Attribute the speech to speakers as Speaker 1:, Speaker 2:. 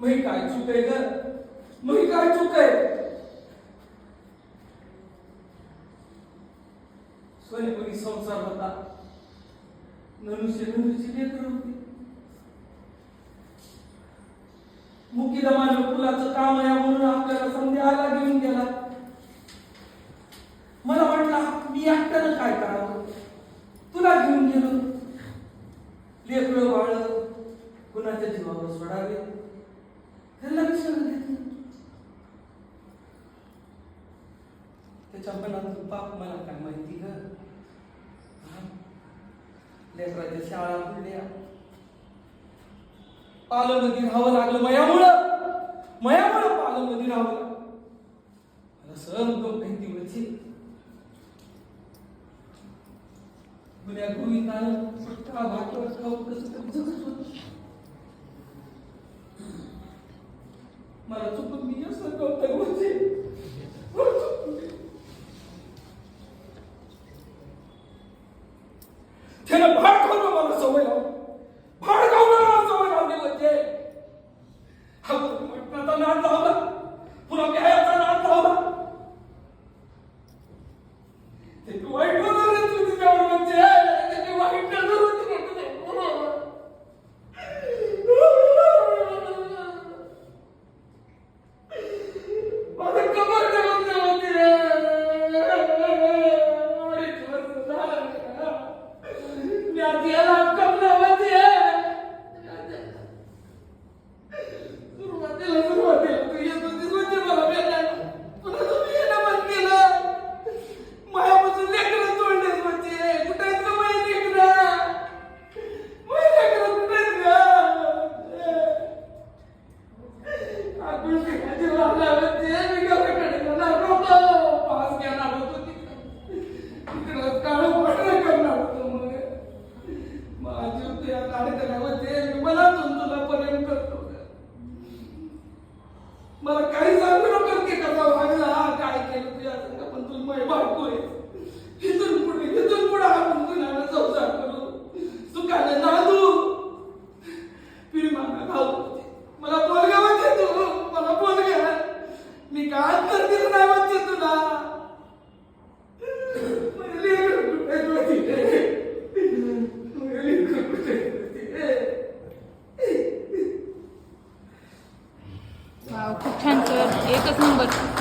Speaker 1: मी काय चूक आहे ग? मी काय चूक आहे सोनेपणी संसार होता. ननुष्य ननुची लेकर होती. माझ्या पुलाचं काम आहे म्हणून आपल्याला संधी आला घेऊन गेला. मला वाटलं मी एकट्यानं काय करावं? तुला घेऊन गेलो. लेकरं वाळ कुणाच्या जीवावर सोडावे? ह्याला त्यांना विचार त्याच्या मनातून पाप मला काय माहिती ग? लेकराच्या शाळा बुडल्या. पालनमध्ये राहावं लागलं मयामुळं. मयामुळं पालनमध्ये राहावं लागलं. मला सहन करून माहिती म्हणजे गुन्ह्या गृहितानं सुटका भाकर खाऊन कसं जगत होतो. मला चुकून मी असं कौतुक म्हणजे. त्यानं भाड खाऊन मला सवय लावली. भाड खाऊन मला सवय लावली म्हणजे. हा मटणाचा नाद लावला. पुन्हा प्यायाचा नाद लावला. ते तू वाईट माझी मनातून तुला प्रेम करतो मला काही सांगू नका की? कसा वागला काय केलं तुझ्या संघ पण तू माझी एकच नंबर.